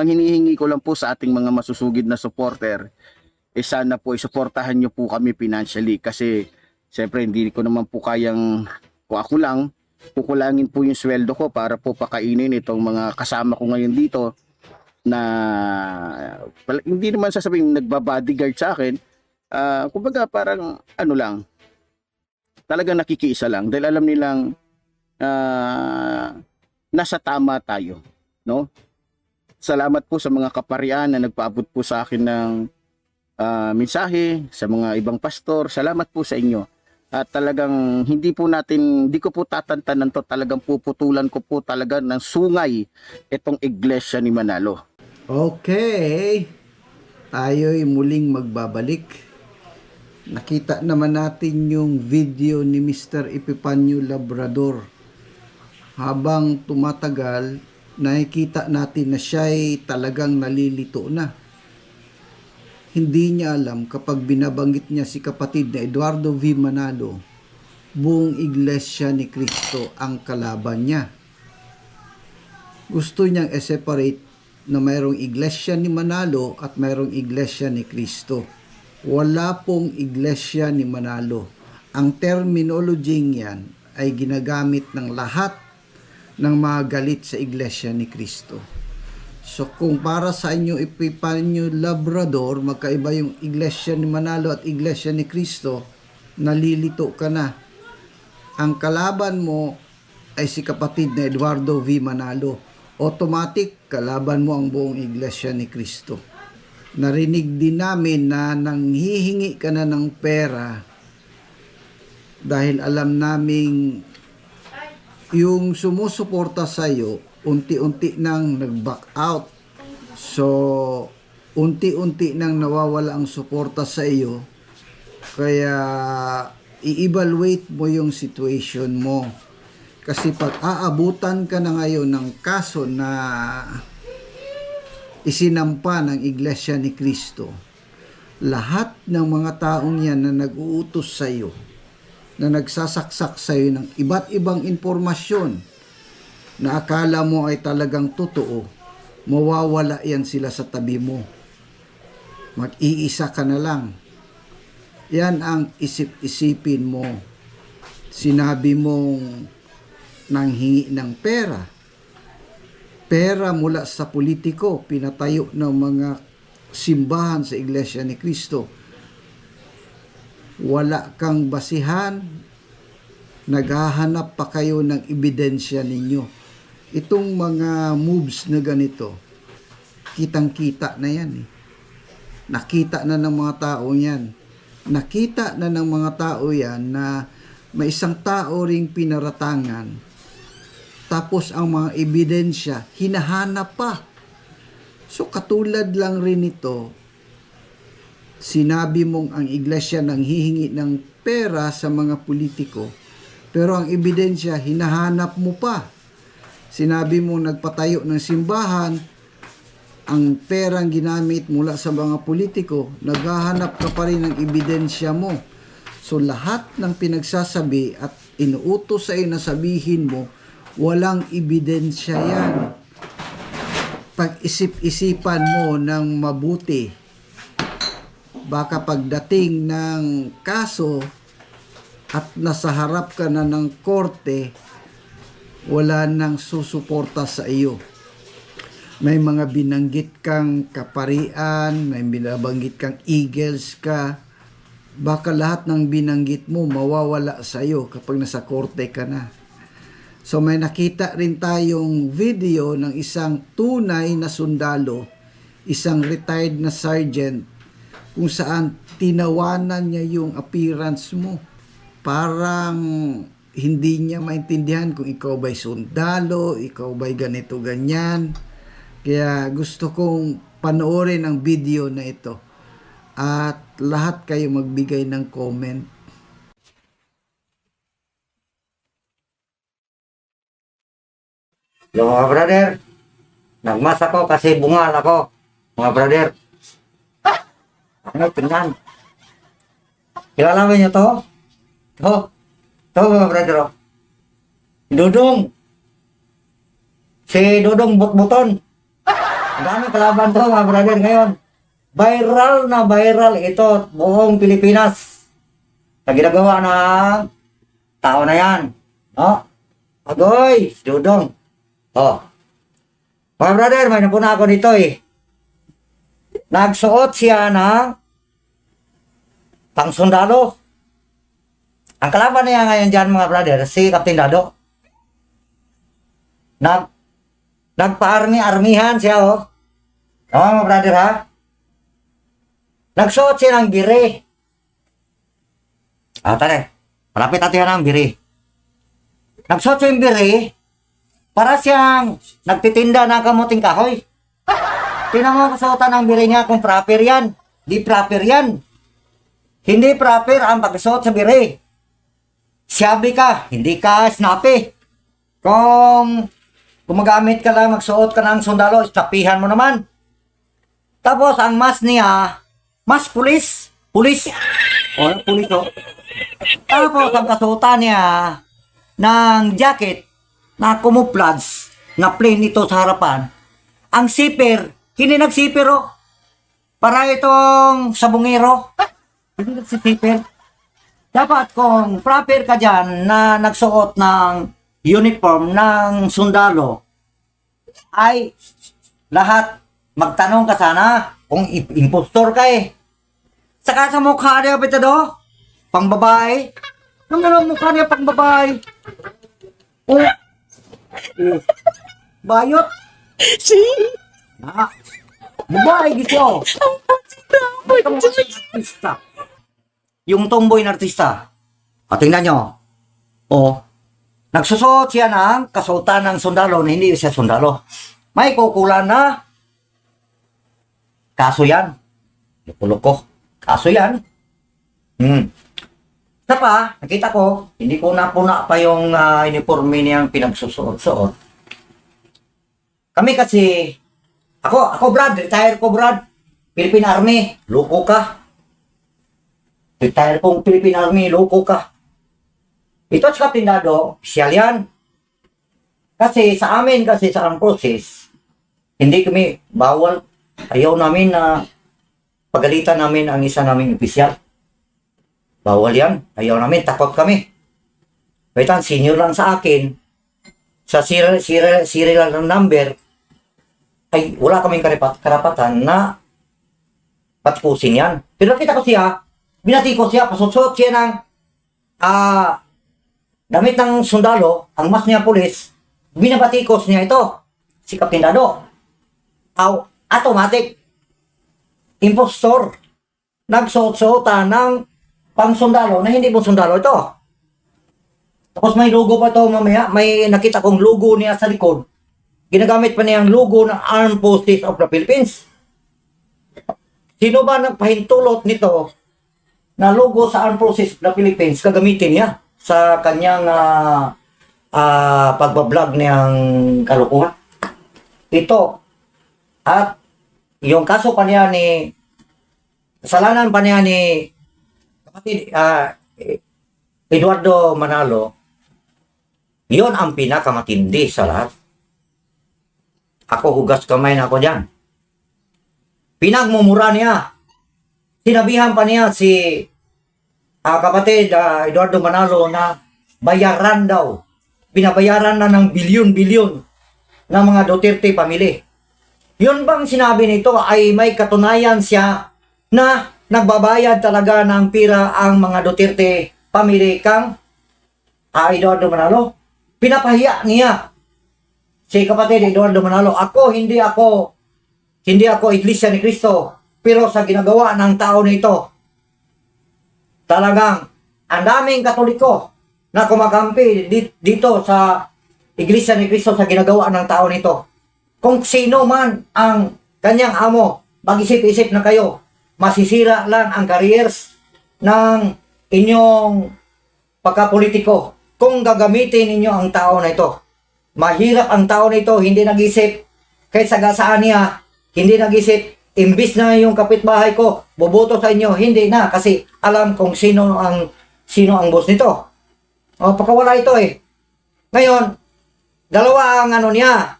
Ang hinihingi ko lang po sa ating mga masusugid na supporter, eh sana po isuportahan nyo po kami financially. Kasi siyempre hindi ko naman po kayang kung ako lang kukulangin po yung sweldo ko para po pakainin itong mga kasama ko ngayon dito na hindi naman sasabihin nagbabodyguard sa akin. Ah, kumbaga parang ano lang talagang nakikiisa lang. Dahil alam nilang ah, nasa tama tayo no salamat po sa mga kaparian na nagpaabot po sa akin ng ah, mensahe sa mga ibang pastor salamat po sa inyo at talagang hindi po natin hindi ko po tatantanan to talagang puputulan ko po talaga ng sungay itong iglesia ni Manalo Okay. Tayo'y muling magbabalik. Nakita naman natin yung video ni Mr. Epipanyo Labrador. Habang tumatagal, nakikita natin na siya'y talagang nalilito na. Hindi niya alam kapag binabanggit niya si kapatid na Eduardo V. Manalo, buong iglesia ni Kristo ang kalaban niya. Gusto niyang i-separate na mayroong iglesia ni Manalo at mayroong iglesia ni Kristo. Wala pong iglesia ni Manalo. Ang terminology yan ay ginagamit ng lahat ng mga galit sa iglesia ni Kristo. So kung para sa inyo Epipanyo Labrador, magkaiba yung iglesia ni Manalo at iglesia ni Kristo, nalilito ka na. Ang kalaban mo ay si kapatid na Eduardo V. Manalo. Automatic, kalaban mo ang buong iglesia ni Kristo. Narinig din namin na nanghihingi ka na ng pera dahil alam naming yung sumusuporta sa iyo unti-unti nang nag-back out. So, unti-unti nang nawawala ang suporta sa iyo. Kaya, i-evaluate mo yung situation mo. Kasi pag aabutan ka na ngayon ng kaso na isinampa ng Iglesia ni Kristo, lahat ng mga taong yan na nag-uutos sa iyo, na nagsasaksak sa iyo ng iba't ibang impormasyon na akala mo ay talagang totoo, mawawala yan sila sa tabi mo. Mag-iisa ka na lang. Yan ang isip-isipin mo. Sinabi mong nanghingi ng pera. Pera mula sa politiko, pinatayo ng mga simbahan sa Iglesia ni Kristo. Wala kang basihan, naghahanap pa kayo ng ebidensya ninyo. Itong mga moves na ganito, kitang-kita na yan eh. Nakita na ng mga tao yan. Nakita na ng mga tao yan na may isang tao ring pinaratangan. Tapos ang mga ebidensya, hinahanap pa. So katulad lang rin ito, sinabi mong ang iglesia nang hihingi ng pera sa mga politiko, pero ang ebidensya, hinahanap mo pa. Sinabi mo nagpatayo ng simbahan, ang perang ginamit mula sa mga politiko, naghahanap ka pa rin ng ebidensya mo. So lahat ng pinagsasabi at inuutos sa iyo na sabihin mo, walang ebidensya yan. Pag-isip-isipan mo ng mabuti, baka pagdating ng kaso at nasa harap ka na ng korte, wala nang susuporta sa iyo. May mga binanggit kang kaparian, may binabanggit kang eagles ka. Baka lahat ng binanggit mo mawawala sa iyo kapag nasa korte ka na. So may nakita rin tayong video ng isang tunay na sundalo, isang retired na sergeant, kung saan tinawanan niya yung appearance mo. Parang hindi niya maintindihan kung ikaw ba'y sundalo, ikaw ba'y ganito, ganyan. Kaya gusto kong panoorin ang video na ito. At lahat kayo magbigay ng comment. Yung mga brother, nagmas ako kasi bungal ako. Mga brother. Ano, tingnan. Kilala mo niyo to? To. To, mga brother. oh. Dudong. Si Dudong Butbuton. Ang dami kalaban to mga brother ngayon. Viral na viral ito buong Pilipinas. Sa ginagawa ng tao na yan. No? Agoy, si Dudong. Oh. Mga brother, may napuna ako nito eh. Nagsuot siya ng pangsundalo. Ang kalaban niya ngayon dyan mga brother, si Captain Dado. Nag, nagpa-army-armihan siya oh. Tama mga brother ha? Nagsuot siya ng bire. Ah, tara. Malapit natin ng bire. Nagsuot siya ng bire para siyang nagtitinda ng kamuting kahoy. Tingnan mo kasuotan ng bire niya kung proper yan. Di proper yan. Hindi proper ang pagsuot sa bire. Sabi ka, hindi ka snappy. Kung gumagamit ka lang, magsuot ka ng sundalo, snapihan mo naman. Tapos ang mas niya, mas pulis. Pulis. O, pulis o. Tapos ang kasuotan niya ng jacket na camouflage na plain ito sa harapan. Ang zipper, hindi nag-zipper o. Para itong sabungero. Hindi nag-zipper. Dapat kung proper ka dyan na nagsuot ng uniform ng sundalo, ay lahat magtanong ka sana kung impostor ka eh. Saka sa mukha niya, Petado, pang babae. Ang ano mukha niya pang babae? Oh. oh. Bayot. Ah. Babae gisyo. Itong artista. Yung tomboy na artista. O, tingnan nyo. O, nagsusot siya ng kasuotan ng sundalo na hindi siya sundalo. May kukulan na. Kaso yan. Lukulok ko. Kaso yan. Hmm. Isa pa, nakita ko, hindi ko napuna pa yung uh, uniforme niyang pinagsusuot-suot. Kami kasi, ako, ako Brad, retire ko Brad. Philippine Army, loko ka. Retire kong Philippine Army, loko ka. Ito sa Kapitindado, opisyal yan. Kasi sa amin, kasi sa armed forces, hindi kami bawal. Ayaw namin na pagalitan namin ang isa naming opisyal. Bawal yan. Ayaw namin, takot kami. Wait senior lang sa akin. Sa serial, serial, serial number, ay wala kaming karapat, karapatan na patikusin yan. Pero nakita ko siya, binatikos siya, pasutsot siya ng ah damit ng sundalo, ang mas niya pulis, binabatikos niya ito, si Captain Dado. Aw, automatic, impostor, nagsuot-suotan ng pang sundalo na hindi po sundalo ito. Tapos may logo pa ito mamaya, may nakita kong logo niya sa likod. Ginagamit pa niya ang logo ng Armed Forces of the Philippines. Sino ba nagpahintulot nito na logo sa Armed Forces of the Philippines gagamitin niya sa kanyang ah ah, pagbablog niyang kalukuhan? Ito. At yung kaso pa niya ni kasalanan pa niya ni kapatid ah, Eduardo Manalo yon ang pinakamatindi sa lahat. Ako hugas kamay na ako dyan. Pinagmumura niya. Sinabihan pa niya si ah, kapatid ah, Eduardo Manalo na bayaran daw. Binabayaran na ng bilyon-bilyon ng mga Duterte pamili. Yun bang sinabi nito ay may katunayan siya na nagbabayad talaga ng pira ang mga Duterte pamili kang ah, Eduardo Manalo? Pinapahiya niya si kapatid Eduardo Manalo. Ako, hindi ako hindi ako iglesia ni Kristo. Pero sa ginagawa ng tao nito, talagang ang daming katoliko na kumakampi di- dito sa iglesia ni Kristo sa ginagawa ng tao nito. Kung sino man ang kanyang amo, mag-isip-isip na kayo, masisira lang ang careers ng inyong pagkapolitiko kung gagamitin ninyo ang tao na ito. Mahirap ang tao na ito, hindi nag-isip kahit sagasaan niya, hindi nag-isip, imbis na yung kapitbahay ko, boboto sa inyo, hindi na, kasi alam kung sino ang sino ang boss nito. O, pagkawala ito eh. Ngayon, dalawa ang ano niya,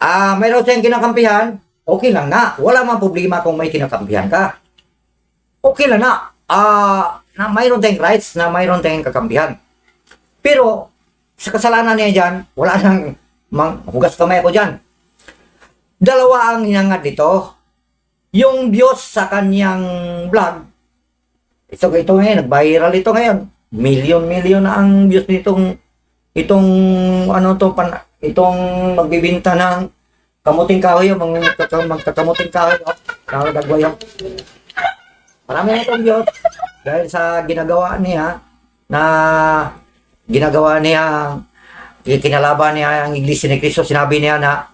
ah, mayroon siyang kinakampihan, okay lang na. Wala mang problema kung may kinakampihan ka. Okay lang na. Ah, na mayroon tayong rights na mayroon tayong kakampihan. Pero, sa kasalanan niya dyan, wala nang mang, hugas kamay ako dyan. Dalawa ang hinangad dito. Yung Diyos sa kanyang vlog, ito, ito ngayon, nag-viral ito ngayon. Million-million na ang views nitong itong ano to pan itong magbibinta ng kamuting kahoy mga magkakamuting kahoy oh, nakadagwa yung marami na itong views dahil sa ginagawa niya na ginagawa niya kinalaban niya ang Iglesia ni Cristo. Sinabi niya na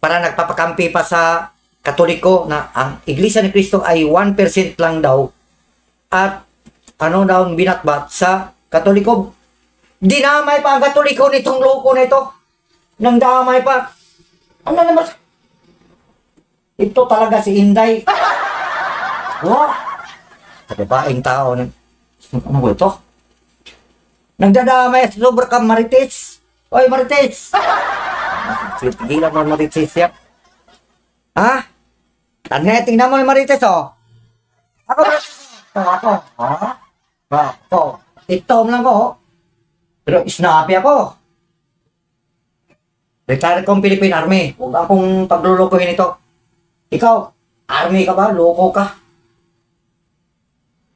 para nagpapakampi pa sa Katoliko na ang Iglesia ni Cristo ay 1% lang daw. At ano daw binatbat sa Katoliko? Dinamay pa ang Katoliko nitong loko na ito. Nang damay pa. Ano naman ito talaga si Inday. Oh sa babaeng tao ano ba ito nagdadamay sa sobra ka Marites oy Marites tigilan mo Marites siya ha Tanya, tingnan mo yung Marites oh ako oh ako ha ba ito TikTok lang ko oh pero snappy ako. Retired kong Philippine Army. Huwag akong paglulukuhin ito. Ikaw, Army ka ba? Loko ka.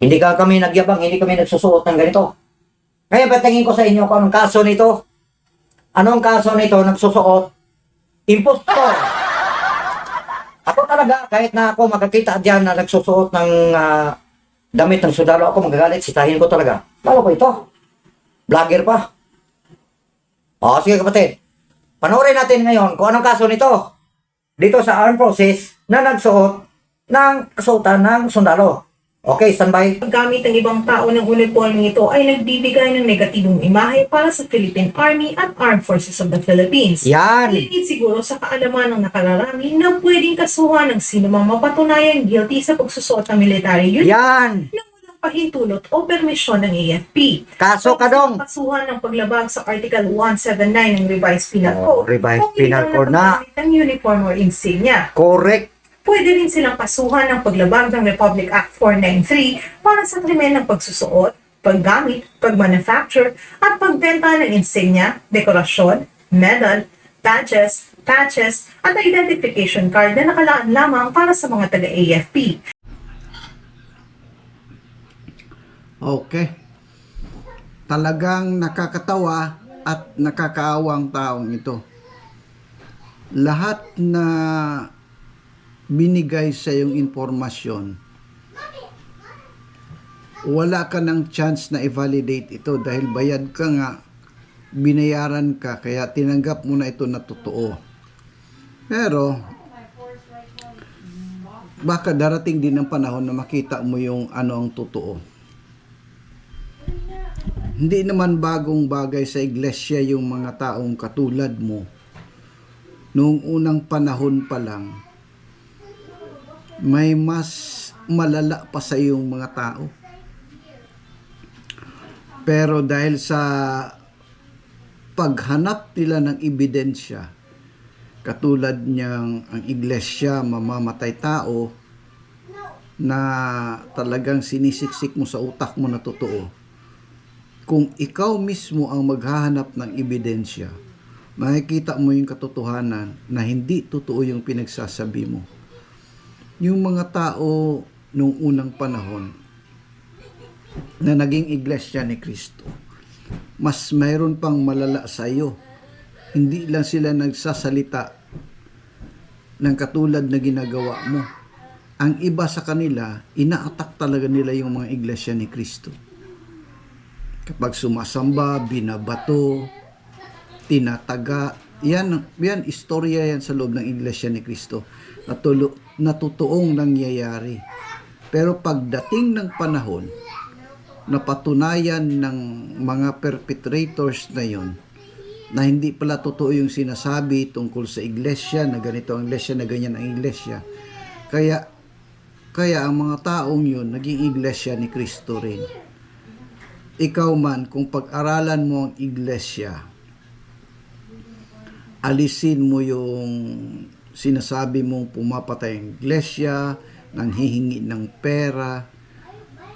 Hindi ka kami nagyabang, hindi kami nagsusuot ng ganito. Kaya patingin ko sa inyo kung anong kaso nito. Anong kaso nito nagsusuot? Impostor. Ako talaga, kahit na ako makakita dyan na nagsusuot ng ah, damit ng sundalo, ako magagalit, sitahin ko talaga. Lalo ko ito. Vlogger pa. O, sige kapatid. Panoorin natin ngayon kung anong kaso nito. Dito sa armed process na nagsuot ng kasuotan ng sundalo. Okay, standby. Paggamit ng ibang tao ng uniforme ito ay nagbibigay ng negatibong imahe para sa Philippine Army at Armed Forces of the Philippines. Yan. Ligid siguro sa kaalaman ng nakararami na pwedeng kasuhan ng sinumang mapatunayan guilty sa pagsusuot ng military uniform Yan. na walang pahintulot o permisyon ng AFP. Kaso ka dong. Kasuhan ng paglabag sa Article 179 ng Revised Penal Oh, Code. revised kung hindi penal code na. ng uniform or insignia. Correct. Pwede rin silang kasuhan ng paglabag ng Republic Act 493 para sa krimen ng pagsusuot, paggamit, pagmanufacture, at pagbenta ng insignia, dekorasyon, medal, badges, patches, at identification card na nakalaan lamang para sa mga taga-AFP. Okay. Talagang nakakatawa at nakakaawang taong ito. Lahat na binigay sa yung impormasyon, wala ka ng chance na i-validate ito dahil bayad ka nga, binayaran ka, kaya tinanggap mo na ito na totoo. Pero, baka darating din ang panahon na makita mo yung ano ang totoo. Hindi naman bagong bagay sa iglesia yung mga taong katulad mo. Noong unang panahon pa lang, may mas malala pa sa iyong mga tao. Pero dahil sa paghanap nila ng ebidensya, katulad niyang ang iglesia mamamatay tao na talagang sinisiksik mo sa utak mo na totoo kung ikaw mismo ang maghahanap ng ebidensya, makikita mo yung katotohanan na hindi totoo yung pinagsasabi mo. Yung mga tao nung unang panahon na naging iglesia ni Kristo, mas mayroon pang malala sa iyo. Hindi lang sila nagsasalita ng katulad na ginagawa mo. Ang iba sa kanila, inaatak talaga nila yung mga iglesia ni Kristo kapag sumasamba, binabato, tinataga, yan, yan, istorya yan sa loob ng Iglesia ni Kristo. Natulo, natutuong nangyayari. Pero pagdating ng panahon, napatunayan ng mga perpetrators na yon na hindi pala totoo yung sinasabi tungkol sa iglesia, na ganito ang iglesia, na ganyan ang iglesia. Kaya, kaya ang mga taong yun, naging iglesia ni Kristo rin ikaw man kung pag-aralan mo ang iglesia, alisin mo yung sinasabi mong pumapatay ang iglesia, nanghihingi ng pera,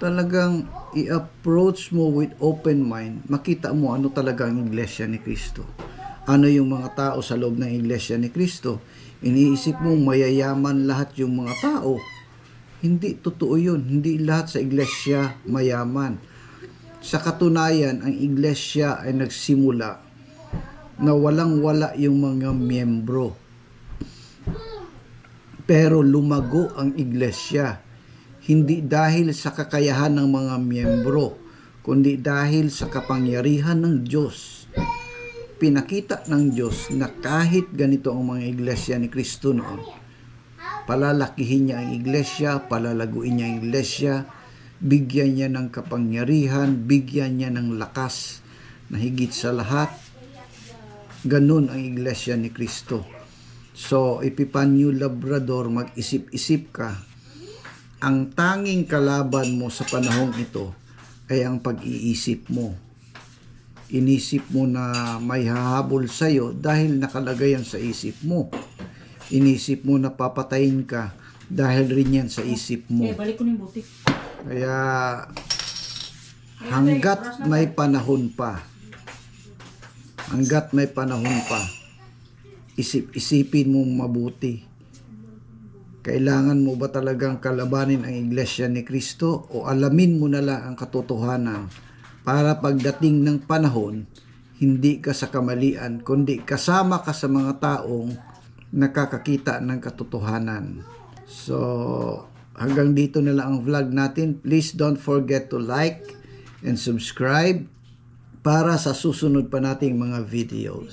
talagang i-approach mo with open mind, makita mo ano talaga ang iglesia ni Kristo. Ano yung mga tao sa loob ng iglesia ni Kristo. Iniisip mo mayayaman lahat yung mga tao. Hindi totoo yun. Hindi lahat sa iglesia mayaman. Sa katunayan, ang iglesia ay nagsimula na walang-wala yung mga miyembro. Pero lumago ang iglesia. Hindi dahil sa kakayahan ng mga miyembro, kundi dahil sa kapangyarihan ng Diyos. Pinakita ng Diyos na kahit ganito ang mga iglesia ni Kristo noon, palalakihin niya ang iglesia, palalaguin niya ang iglesia, bigyan niya ng kapangyarihan, bigyan niya ng lakas na higit sa lahat. Ganun ang iglesia ni Kristo. So, Epipanyo Labrador, mag-isip-isip ka. Ang tanging kalaban mo sa panahong ito ay ang pag-iisip mo. Inisip mo na may hahabol sa'yo dahil nakalagay yan sa isip mo. Inisip mo na papatayin ka dahil rin yan sa isip mo. Eh, balik ko yung butik. Kaya hanggat may panahon pa, hanggat may panahon pa, isip-isipin mong mabuti. Kailangan mo ba talagang kalabanin ang iglesia ni Kristo o alamin mo na lang ang katotohanan para pagdating ng panahon, hindi ka sa kamalian, kundi kasama ka sa mga taong nakakakita ng katotohanan. So, hanggang dito na lang ang vlog natin. Please don't forget to like and subscribe para sa susunod pa nating mga videos.